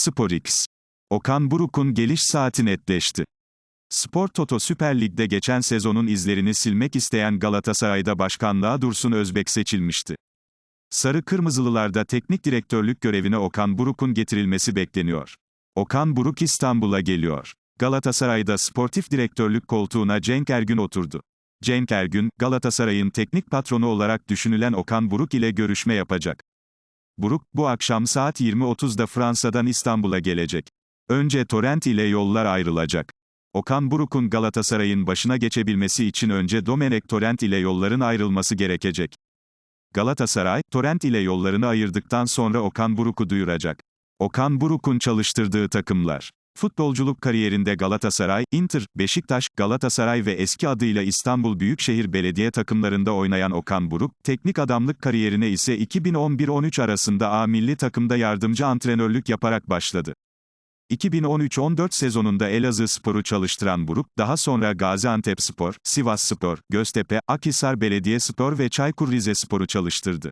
SporX. Okan Buruk'un geliş saati netleşti. Spor Toto Süper Lig'de geçen sezonun izlerini silmek isteyen Galatasaray'da başkanlığa Dursun Özbek seçilmişti. Sarı Kırmızılılarda teknik direktörlük görevine Okan Buruk'un getirilmesi bekleniyor. Okan Buruk İstanbul'a geliyor. Galatasaray'da sportif direktörlük koltuğuna Cenk Ergün oturdu. Cenk Ergün, Galatasaray'ın teknik patronu olarak düşünülen Okan Buruk ile görüşme yapacak. Buruk, bu akşam saat 20.30'da Fransa'dan İstanbul'a gelecek. Önce Torrent ile yollar ayrılacak. Okan Buruk'un Galatasaray'ın başına geçebilmesi için önce Domenech Torrent ile yolların ayrılması gerekecek. Galatasaray, Torrent ile yollarını ayırdıktan sonra Okan Buruk'u duyuracak. Okan Buruk'un çalıştırdığı takımlar. Futbolculuk kariyerinde Galatasaray, Inter, Beşiktaş, Galatasaray ve eski adıyla İstanbul Büyükşehir Belediye takımlarında oynayan Okan Buruk, teknik adamlık kariyerine ise 2011-13 arasında A milli takımda yardımcı antrenörlük yaparak başladı. 2013-14 sezonunda Elazığ Spor'u çalıştıran Buruk, daha sonra Gaziantepspor, Sivasspor, Göztepe, Akhisar Belediyespor ve Çaykur Rizespor'u çalıştırdı.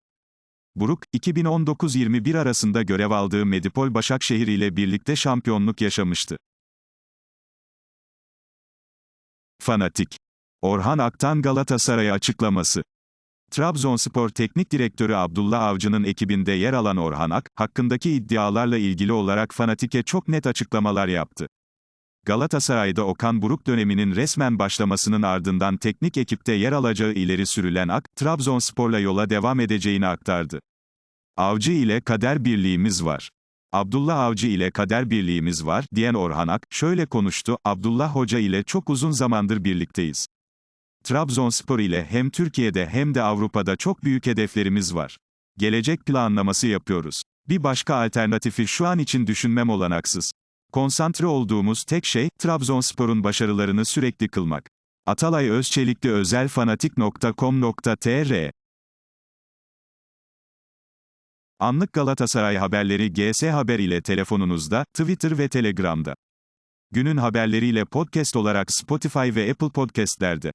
Buruk, 2019-21 arasında görev aldığı Medipol Başakşehir ile birlikte şampiyonluk yaşamıştı. Fanatik. Orhan Aktan Galatasaray'a açıklaması. Trabzonspor Teknik Direktörü Abdullah Avcı'nın ekibinde yer alan Orhan Ak, hakkındaki iddialarla ilgili olarak Fanatik'e çok net açıklamalar yaptı. Galatasaray'da Okan Buruk döneminin resmen başlamasının ardından teknik ekipte yer alacağı ileri sürülen Ak, Trabzonspor'la yola devam edeceğini aktardı. Avcı ile kader birliğimiz var. Abdullah Avcı ile kader birliğimiz var, diyen Orhan Ak, şöyle konuştu, Abdullah Hoca ile çok uzun zamandır birlikteyiz. Trabzonspor ile hem Türkiye'de hem de Avrupa'da çok büyük hedeflerimiz var. Gelecek planlaması yapıyoruz. Bir başka alternatifi şu an için düşünmem olanaksız. Konsantre olduğumuz tek şey, Trabzonspor'un başarılarını sürekli kılmak. Atalay Özçelikli özelfanatik.com.tr Anlık Galatasaray haberleri GS Haber ile telefonunuzda, Twitter ve Telegram'da. Günün haberleriyle podcast olarak Spotify ve Apple Podcast'lerde.